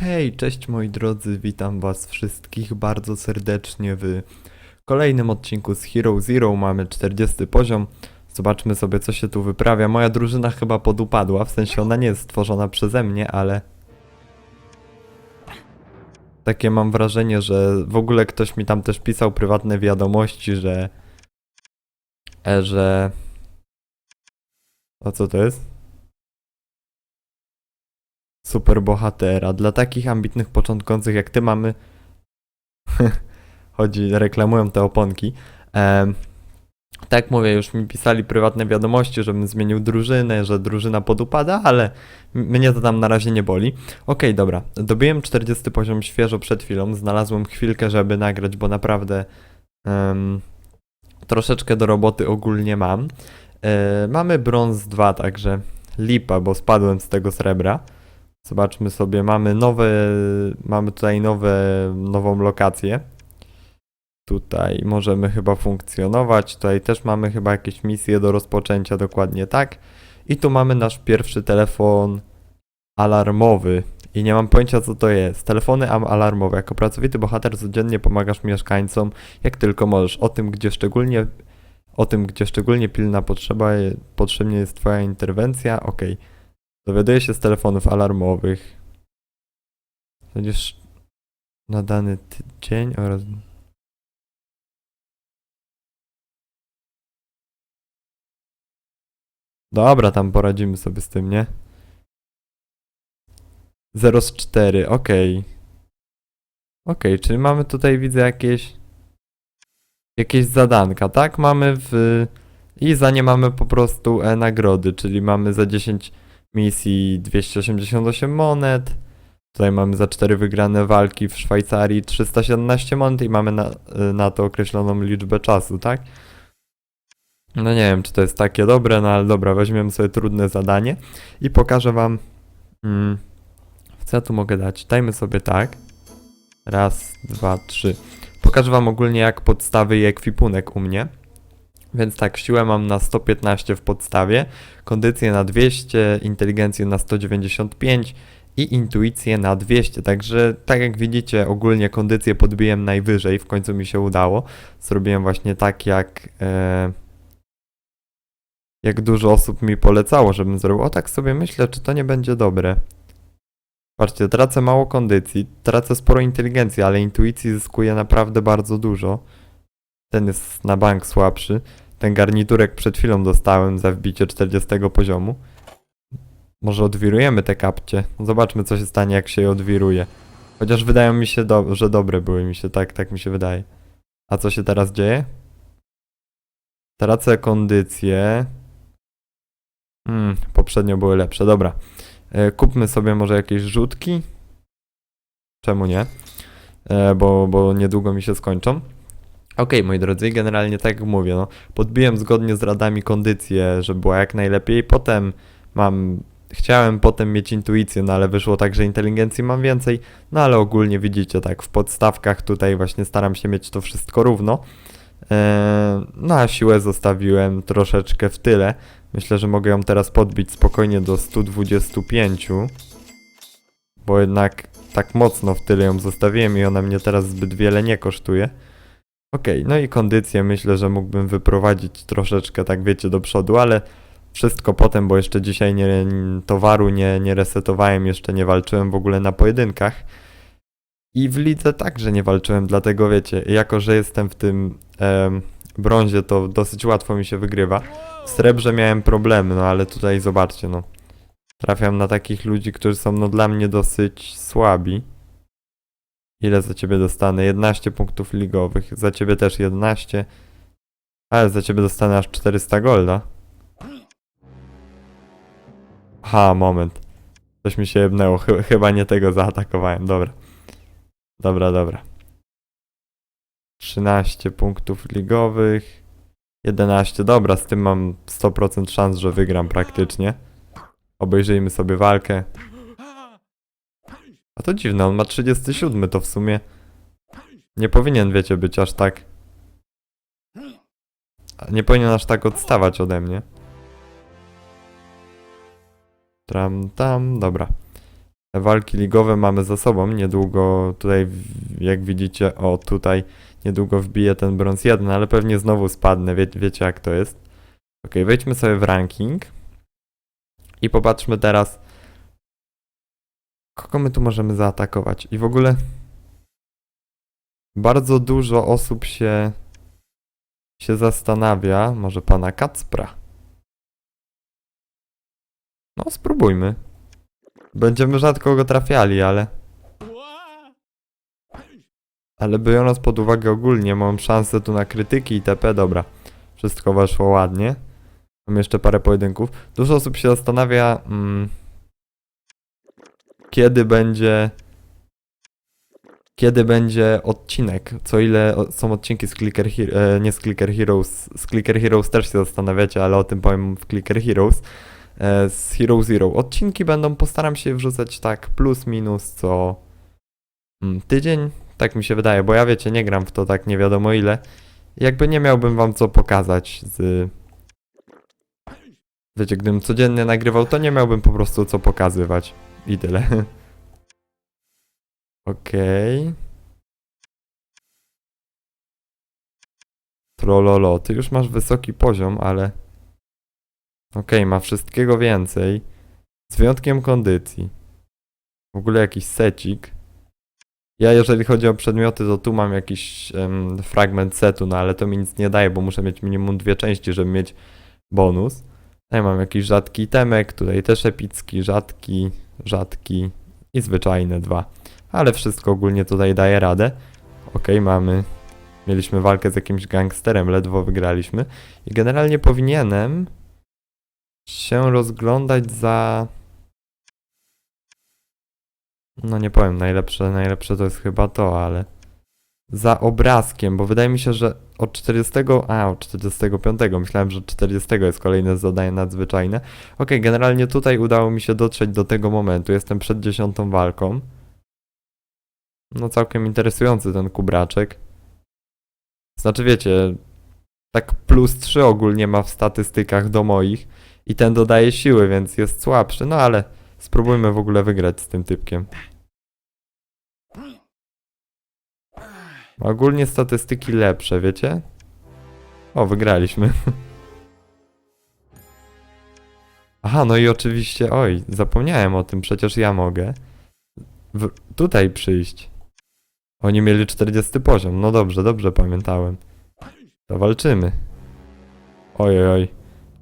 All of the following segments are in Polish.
Hej, cześć moi drodzy, witam was wszystkich bardzo serdecznie w kolejnym odcinku z Hero Zero. Mamy 40 poziom. Zobaczmy sobie co się tu wyprawia. Moja drużyna chyba podupadła, w sensie ona nie jest stworzona przeze mnie, ale... Takie mam wrażenie, że w ogóle ktoś mi tam też pisał prywatne wiadomości, że... E, że... O co to jest? Super bohatera. Dla takich ambitnych początkujących jak ty mamy. Chodzi, reklamują te oponki. Em, tak mówię, już mi pisali prywatne wiadomości, żebym zmienił drużynę, że drużyna podupada, ale mnie to tam na razie nie boli. Okej, dobra. Dobiłem 40 poziom świeżo przed chwilą. Znalazłem chwilkę, żeby nagrać, bo naprawdę em, troszeczkę do roboty ogólnie mam. E, mamy brąz 2, także lipa, bo spadłem z tego srebra. Zobaczmy sobie, mamy nowe, mamy tutaj nowe, nową lokację. Tutaj możemy chyba funkcjonować. Tutaj też mamy chyba jakieś misje do rozpoczęcia, dokładnie tak. I tu mamy nasz pierwszy telefon alarmowy. I nie mam pojęcia co to jest. Telefony alarmowe. Jako pracowity bohater codziennie pomagasz mieszkańcom jak tylko możesz. O tym, gdzie szczególnie o tym, gdzie szczególnie pilna potrzeba, potrzebnie jest twoja interwencja. Okej. Dowiaduję się z telefonów alarmowych. Będziesz na dany dzień oraz. Dobra, tam poradzimy sobie z tym, nie? 0 z 4, okej. Okej, czyli mamy tutaj, widzę, jakieś jakieś zadanka, tak? Mamy w... I za nie mamy po prostu e, nagrody, czyli mamy za 10 misji 288 monet. Tutaj mamy za 4 wygrane walki w Szwajcarii 317 monet i mamy na, na to określoną liczbę czasu, tak? No nie wiem, czy to jest takie dobre, no ale dobra, weźmiemy sobie trudne zadanie i pokażę wam, mm, co ja tu mogę dać. Dajmy sobie tak. Raz, dwa, trzy. Pokażę wam ogólnie jak podstawy i ekwipunek u mnie. Więc tak, siłę mam na 115 w podstawie, kondycję na 200, inteligencję na 195 i intuicję na 200. Także tak jak widzicie, ogólnie kondycję podbiłem najwyżej, w końcu mi się udało. Zrobiłem właśnie tak jak e, jak dużo osób mi polecało, żebym zrobił. O tak sobie myślę, czy to nie będzie dobre. Patrzcie, tracę mało kondycji, tracę sporo inteligencji, ale intuicji zyskuję naprawdę bardzo dużo. Ten jest na bank słabszy. Ten garniturek przed chwilą dostałem za wbicie 40 poziomu. Może odwirujemy te kapcie. Zobaczmy co się stanie jak się je odwiruje. Chociaż wydają mi się, do, że dobre były mi się, tak, tak mi się wydaje. A co się teraz dzieje? Tracę kondycję. Hmm, poprzednio były lepsze, dobra. E, kupmy sobie może jakieś rzutki. Czemu nie? E, bo, bo niedługo mi się skończą. Okej, moi drodzy, generalnie tak jak mówię, no, podbiłem zgodnie z radami kondycję, żeby była jak najlepiej. Potem mam. Chciałem potem mieć intuicję, no ale wyszło tak, że inteligencji mam więcej. No ale ogólnie widzicie, tak, w podstawkach tutaj właśnie staram się mieć to wszystko równo. Eee, no a siłę zostawiłem troszeczkę w tyle. Myślę, że mogę ją teraz podbić spokojnie do 125. Bo jednak tak mocno w tyle ją zostawiłem i ona mnie teraz zbyt wiele nie kosztuje. Okej, no i kondycję myślę, że mógłbym wyprowadzić troszeczkę, tak wiecie, do przodu, ale wszystko potem, bo jeszcze dzisiaj nie, towaru nie, nie resetowałem, jeszcze nie walczyłem w ogóle na pojedynkach. I w lidze także nie walczyłem, dlatego wiecie, jako że jestem w tym brązie, to dosyć łatwo mi się wygrywa. W srebrze miałem problemy, no ale tutaj zobaczcie, no. Trafiam na takich ludzi, którzy są no dla mnie dosyć słabi. Ile za ciebie dostanę? 11 punktów ligowych. Za ciebie też 11. Ale za ciebie dostanę aż 400 golda. Ha, moment. Coś mi się jebnęło. Chy- chyba nie tego zaatakowałem. Dobra. Dobra, dobra. 13 punktów ligowych. 11. Dobra, z tym mam 100% szans, że wygram praktycznie. Obejrzyjmy sobie walkę. A to dziwne, on ma 37, to w sumie nie powinien, wiecie, być aż tak. Nie powinien aż tak odstawać ode mnie. Tram tam, dobra. walki ligowe mamy za sobą. Niedługo tutaj, jak widzicie, o tutaj, niedługo wbiję ten brąz 1, ale pewnie znowu spadnę. Wie, wiecie jak to jest. Ok, wejdźmy sobie w ranking i popatrzmy teraz, kogo my tu możemy zaatakować. I w ogóle bardzo dużo osób się, się zastanawia, może pana Kacpra. No, spróbujmy. Będziemy rzadko go trafiali, ale. Ale biorąc pod uwagę ogólnie, mam szansę tu na krytyki i TP, dobra. Wszystko weszło ładnie. Mam jeszcze parę pojedynków. Dużo osób się zastanawia, mm, kiedy będzie. Kiedy będzie odcinek? Co ile są odcinki z Clicker Heroes, e, nie z Clicker Heroes, z Clicker Heroes też się zastanawiacie, ale o tym powiem w Clicker Heroes e, z Hero Zero. Odcinki będą, postaram się wrzucać tak plus minus co mm, tydzień, tak mi się wydaje, bo ja wiecie, nie gram w to tak nie wiadomo ile. Jakby nie miałbym wam co pokazać z... Wiecie, gdybym codziennie nagrywał, to nie miałbym po prostu co pokazywać. I tyle. Okej. Trololo, ty już masz wysoki poziom, ale... Okej, ma wszystkiego więcej. Z wyjątkiem kondycji. W ogóle jakiś secik. Ja jeżeli chodzi o przedmioty, to tu mam jakiś em, fragment setu, no ale to mi nic nie daje, bo muszę mieć minimum dwie części, żeby mieć bonus. Tutaj mam jakiś rzadki temek, tutaj też epicki, rzadki, rzadki i zwyczajne dwa. Ale wszystko ogólnie tutaj daje radę. Okej, mamy. Mieliśmy walkę z jakimś gangsterem, ledwo wygraliśmy. I generalnie powinienem się rozglądać za. No nie powiem, najlepsze, najlepsze to jest chyba to, ale. Za obrazkiem, bo wydaje mi się, że od 40. A, od 45. Myślałem, że od 40 jest kolejne zadanie nadzwyczajne. Okej, generalnie tutaj udało mi się dotrzeć do tego momentu. Jestem przed dziesiątą walką. No całkiem interesujący ten kubraczek. Znaczy wiecie, tak plus 3 ogólnie ma w statystykach do moich i ten dodaje siły, więc jest słabszy, no ale spróbujmy w ogóle wygrać z tym typkiem. Ogólnie statystyki lepsze, wiecie? O, wygraliśmy. Aha, no i oczywiście, oj, zapomniałem o tym, przecież ja mogę w, tutaj przyjść. Oni mieli 40 poziom, no dobrze, dobrze pamiętałem. To walczymy. Oj, oj,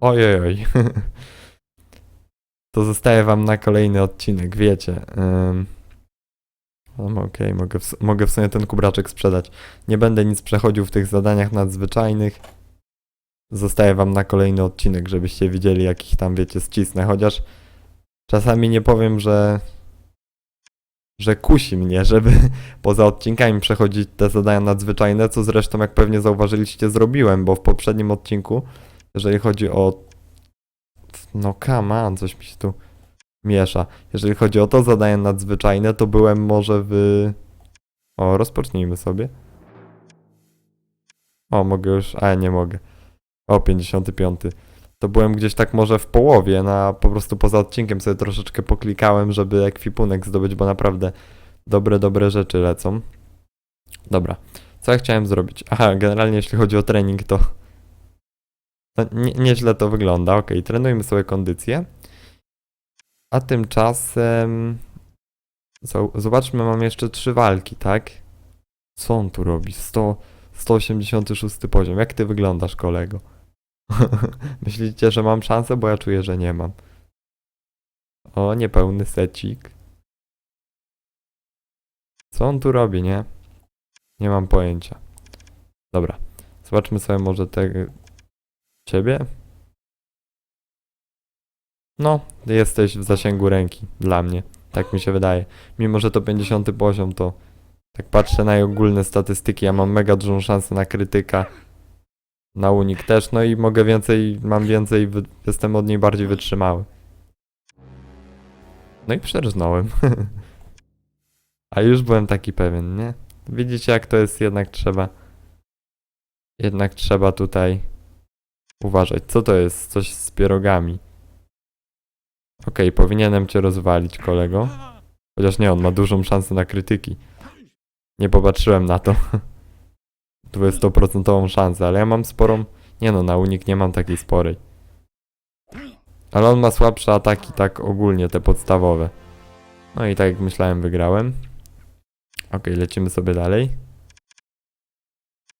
oj, oj, oj. To zostaje wam na kolejny odcinek, wiecie. Um, Okej, mogę, w, mogę w sumie ten kubraczek sprzedać. Nie będę nic przechodził w tych zadaniach nadzwyczajnych. Zostaje wam na kolejny odcinek, żebyście widzieli, jakich tam, wiecie, ścisnę. Chociaż czasami nie powiem, że że kusi mnie, żeby poza odcinkami przechodzić te zadania nadzwyczajne, co zresztą, jak pewnie zauważyliście, zrobiłem, bo w poprzednim odcinku, jeżeli chodzi o. No, come on, coś mi się tu miesza. Jeżeli chodzi o to zadanie nadzwyczajne, to byłem może w. O, rozpocznijmy sobie. O, mogę już. A, nie mogę. O, 55. To byłem gdzieś tak może w połowie, na po prostu poza odcinkiem sobie troszeczkę poklikałem, żeby ekwipunek zdobyć, bo naprawdę dobre, dobre rzeczy lecą. Dobra, co ja chciałem zrobić? Aha, generalnie jeśli chodzi o trening, to nie, nieźle to wygląda. Ok, trenujmy sobie kondycję. A tymczasem zo- zobaczmy, mam jeszcze trzy walki, tak? Co on tu robi? 100, 186 poziom. Jak ty wyglądasz, kolego? Myślicie, że mam szansę? Bo ja czuję, że nie mam. O, niepełny secik. Co on tu robi, nie? Nie mam pojęcia. Dobra. Zobaczmy sobie może tego... Ciebie? No, jesteś w zasięgu ręki. Dla mnie. Tak mi się wydaje. Mimo, że to 50 poziom, to... Tak patrzę na jej ogólne statystyki, ja mam mega dużą szansę na krytyka. Na unik też, no i mogę więcej, mam więcej, jestem od niej bardziej wytrzymały. No i przerżnąłem. A już byłem taki pewien, nie? Widzicie jak to jest, jednak trzeba, jednak trzeba tutaj uważać. Co to jest? Coś z pierogami. Okej, powinienem cię rozwalić, kolego. Chociaż nie, on ma dużą szansę na krytyki. Nie popatrzyłem na to. 20% szansę, ale ja mam sporą... Nie no, na unik nie mam takiej sporej. Ale on ma słabsze ataki, tak ogólnie, te podstawowe. No i tak jak myślałem, wygrałem. Ok, lecimy sobie dalej.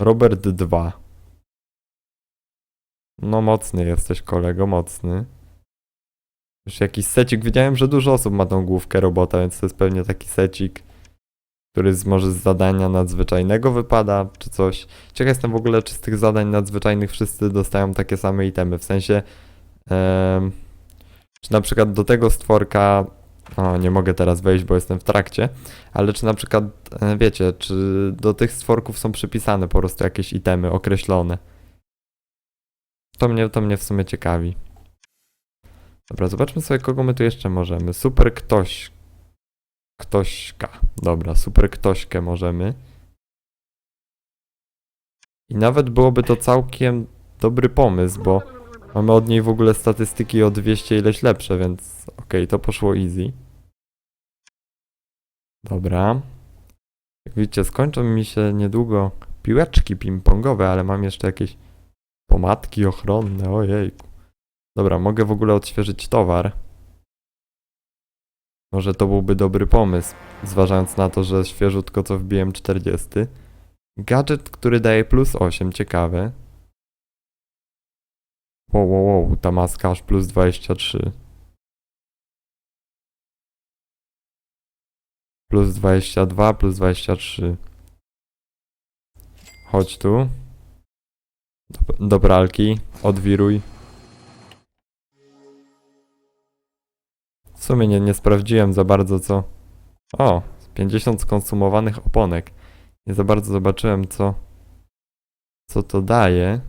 Robert 2. No mocny jesteś kolego, mocny. Już jakiś secik, widziałem, że dużo osób ma tą główkę robota, więc to jest pewnie taki secik, który z, może z zadania nadzwyczajnego wypada, czy coś. Ciekaw jestem w ogóle, czy z tych zadań nadzwyczajnych wszyscy dostają takie same itemy, w sensie... em, czy na przykład do tego stworka... O, nie mogę teraz wejść, bo jestem w trakcie, ale czy na przykład, e, wiecie, czy do tych stworków są przypisane po prostu jakieś itemy określone? To mnie, to mnie w sumie ciekawi. Dobra, zobaczmy sobie, kogo my tu jeszcze możemy. Super ktoś. Ktośka. Dobra, super ktośkę możemy. I nawet byłoby to całkiem dobry pomysł, bo mamy od niej w ogóle statystyki o 200 ileś lepsze, więc okej, to poszło easy. Dobra. Jak widzicie, skończą mi się niedługo piłeczki ping-pongowe, ale mam jeszcze jakieś pomadki ochronne, ojejku. Dobra, mogę w ogóle odświeżyć towar. Może to byłby dobry pomysł, zważając na to, że świeżutko co wbiłem 40. Gadżet, który daje plus 8, ciekawe. Wow, wow, wow, ta maska aż plus 23. Plus 22, plus 23. Chodź tu. Do, do pralki, odwiruj. W sumie nie, nie sprawdziłem za bardzo co. O, 50 skonsumowanych oponek. Nie za bardzo zobaczyłem co. Co to daje.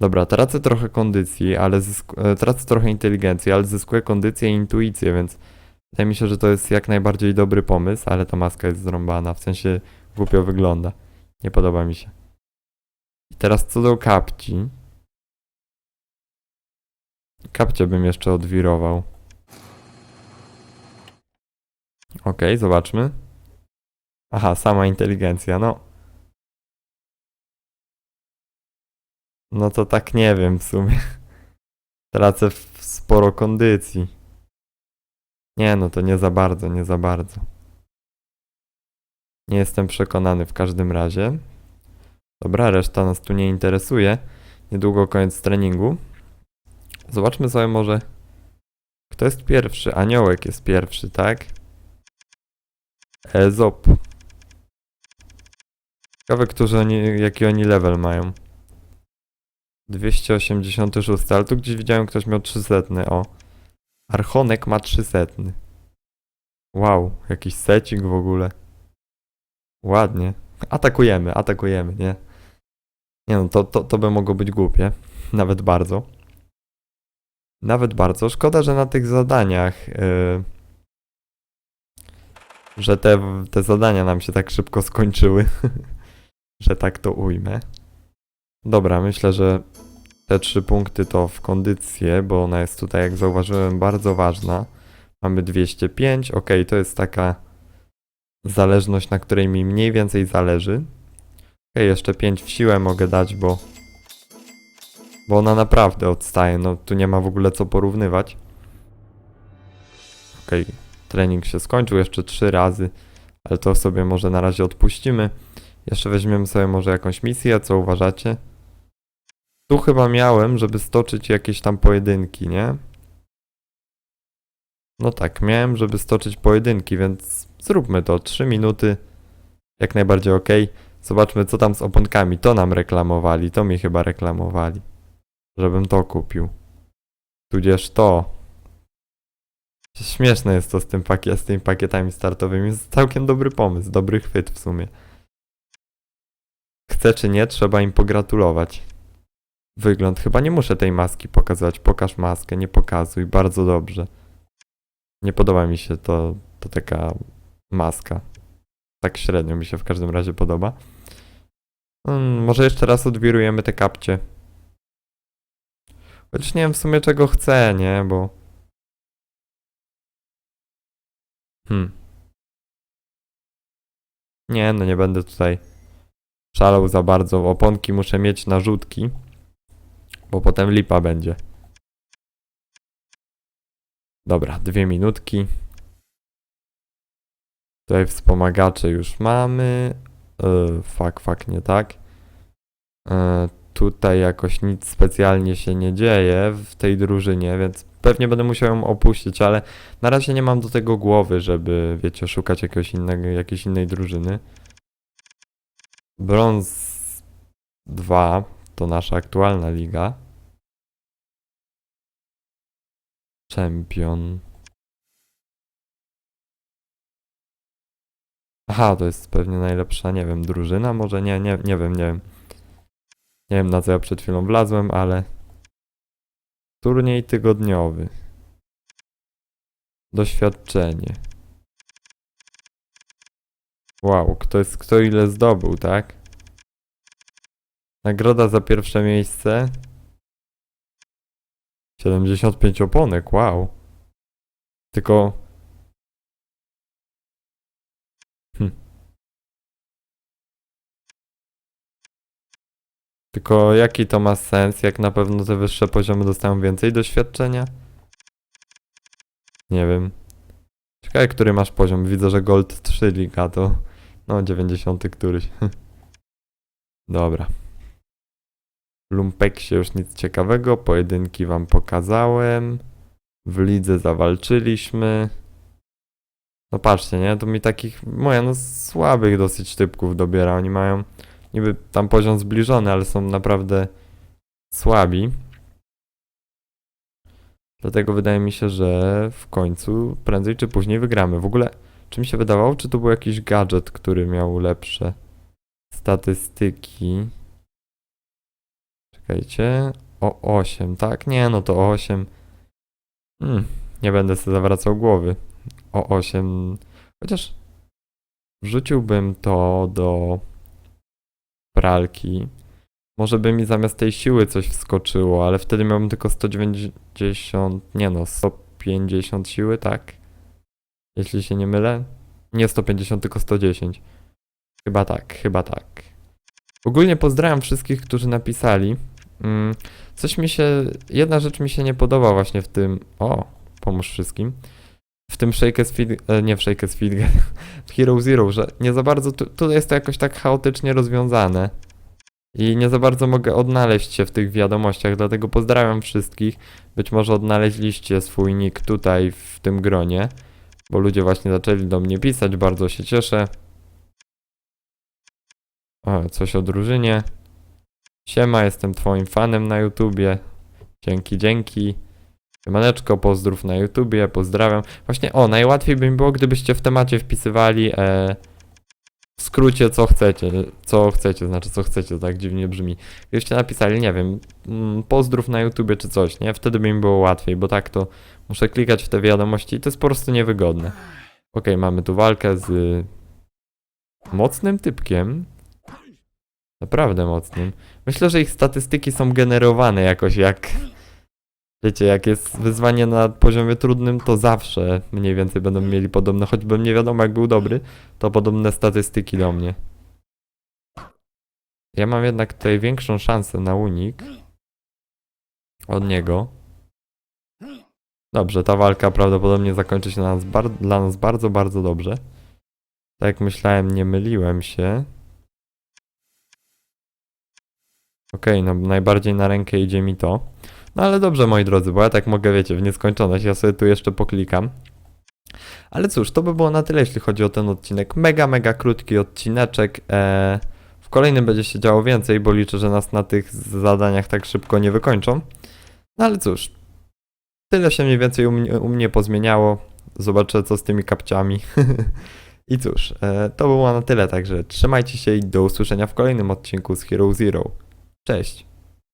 Dobra, tracę trochę kondycji, ale e, tracę trochę inteligencji, ale zyskuję kondycję i intuicję, więc wydaje mi się, że to jest jak najbardziej dobry pomysł, ale ta maska jest zrąbana, w sensie głupio wygląda. Nie podoba mi się. I teraz co do kapci. Kapcie bym jeszcze odwirował. Okej, zobaczmy. Aha, sama inteligencja, no. No to tak nie wiem w sumie. Tracę sporo kondycji. Nie no, to nie za bardzo, nie za bardzo. Nie jestem przekonany w każdym razie. Dobra, reszta nas tu nie interesuje. Niedługo koniec treningu. Zobaczmy sobie może, kto jest pierwszy. Aniołek jest pierwszy, tak? Ezop. Ciekawe, którzy oni, jaki oni level mają. 286, ale tu gdzieś widziałem, ktoś miał 300, o. Archonek ma 300. Wow, jakiś secik w ogóle. Ładnie. Atakujemy, atakujemy, nie? Nie no, to, to, to by mogło być głupie. Nawet bardzo. Nawet bardzo. Szkoda, że na tych zadaniach... Yy, że te, te zadania nam się tak szybko skończyły. że tak to ujmę. Dobra, myślę, że te trzy punkty to w kondycję, bo ona jest tutaj, jak zauważyłem, bardzo ważna. Mamy 205, ok, to jest taka zależność, na której mi mniej więcej zależy. Ok, jeszcze 5 w siłę mogę dać, bo bo ona naprawdę odstaje, no tu nie ma w ogóle co porównywać. Ok, trening się skończył jeszcze 3 razy, ale to sobie może na razie odpuścimy. Jeszcze weźmiemy sobie może jakąś misję, co uważacie? Tu chyba miałem, żeby stoczyć jakieś tam pojedynki, nie? No tak, miałem, żeby stoczyć pojedynki, więc zróbmy to. 3 minuty, jak najbardziej ok. Zobaczmy, co tam z oponkami. To nam reklamowali, to mi chyba reklamowali. Żebym to kupił. Tudzież to. Śmieszne jest to z, tym pakie- z tymi pakietami startowymi. Jest całkiem dobry pomysł, dobry chwyt w sumie. Chce czy nie, trzeba im pogratulować. Wygląd. Chyba nie muszę tej maski pokazać. Pokaż maskę, nie pokazuj. Bardzo dobrze. Nie podoba mi się to, to taka maska. Tak średnio mi się w każdym razie podoba. Hmm, może jeszcze raz odwirujemy te kapcie. Chociaż nie wiem w sumie czego chcę, nie? Bo... Hmm. Nie, no nie będę tutaj szalał za bardzo. Oponki muszę mieć na rzutki, bo potem lipa będzie. Dobra, dwie minutki. Tutaj wspomagacze już mamy. Yy, fuck, fuck, nie tak. Yy, tutaj jakoś nic specjalnie się nie dzieje w tej drużynie, więc pewnie będę musiał ją opuścić, ale na razie nie mam do tego głowy, żeby, wiecie, szukać jakiegoś innego, jakiejś innej drużyny. Brąz 2 to nasza aktualna liga. Champion. Aha, to jest pewnie najlepsza, nie wiem, drużyna może? Nie, nie, nie wiem, nie wiem. Nie wiem na co ja przed chwilą wlazłem, ale... Turniej tygodniowy. Doświadczenie. Wow, kto jest, kto ile zdobył, tak? Nagroda za pierwsze miejsce. 75 oponek, wow. Tylko... Tylko jaki to ma sens, jak na pewno te wyższe poziomy dostają więcej doświadczenia? Nie wiem. Ciekawe, który masz poziom. Widzę, że Gold 3 liga to... No, 90 któryś. Dobra. W Lumpeksie już nic ciekawego. Pojedynki wam pokazałem. W lidze zawalczyliśmy. No patrzcie, nie? To mi takich, moja, no słabych dosyć typków dobiera. Oni mają niby tam poziom zbliżony, ale są naprawdę słabi. Dlatego wydaje mi się, że w końcu prędzej czy później wygramy. W ogóle, czy mi się wydawało, czy to był jakiś gadżet, który miał lepsze statystyki? Czekajcie. O 8, tak? Nie, no to 8. Hmm, nie będę sobie zawracał głowy. O 8. Chociaż wrzuciłbym to do pralki. Może by mi zamiast tej siły coś wskoczyło, ale wtedy miałbym tylko 190, nie no, 150 siły, tak? Jeśli się nie mylę. Nie 150, tylko 110. Chyba tak, chyba tak. Ogólnie pozdrawiam wszystkich, którzy napisali. Mm, coś mi się, jedna rzecz mi się nie podoba właśnie w tym, o, pomóż wszystkim. W tym Shake as Feed, e, nie w Shake as Feed, w Hero Zero, że nie za bardzo, tu, tu jest to jakoś tak chaotycznie rozwiązane. I nie za bardzo mogę odnaleźć się w tych wiadomościach, dlatego pozdrawiam wszystkich. Być może odnaleźliście swój nick tutaj w tym gronie, bo ludzie właśnie zaczęli do mnie pisać, bardzo się cieszę. O, coś o drużynie. Siema, jestem twoim fanem na YouTubie. Dzięki, dzięki. Siemaneczko, pozdrów na YouTubie, pozdrawiam. Właśnie, o, najłatwiej by mi było, gdybyście w temacie wpisywali e, w skrócie co chcecie, co chcecie, znaczy co chcecie, tak dziwnie brzmi. Gdybyście napisali, nie wiem, mm, pozdrów na YouTubie czy coś, nie? Wtedy by mi było łatwiej, bo tak to muszę klikać w te wiadomości i to jest po prostu niewygodne. Okej, mamy tu walkę z mocnym typkiem. Naprawdę mocnym. Myślę, że ich statystyki są generowane jakoś jak... Wiecie, jak jest wyzwanie na poziomie trudnym, to zawsze mniej więcej będą mieli podobne, choćbym nie wiadomo jak był dobry, to podobne statystyki do mnie. Ja mam jednak tutaj większą szansę na unik od niego. Dobrze, ta walka prawdopodobnie zakończy się dla nas, dla nas bardzo, bardzo dobrze. Tak jak myślałem, nie myliłem się. Okej, no najbardziej na rękę idzie mi to. No ale dobrze, moi drodzy, bo ja tak mogę, wiecie, w nieskończoność. Ja sobie tu jeszcze poklikam. Ale cóż, to by było na tyle, jeśli chodzi o ten odcinek. Mega, mega krótki odcineczek. Eee, w kolejnym będzie się działo więcej, bo liczę, że nas na tych zadaniach tak szybko nie wykończą. No ale cóż, tyle się mniej więcej u mnie, u mnie pozmieniało. Zobaczę, co z tymi kapciami. I cóż, e, to było na tyle, także trzymajcie się i do usłyszenia w kolejnym odcinku z Hero Zero. Cześć!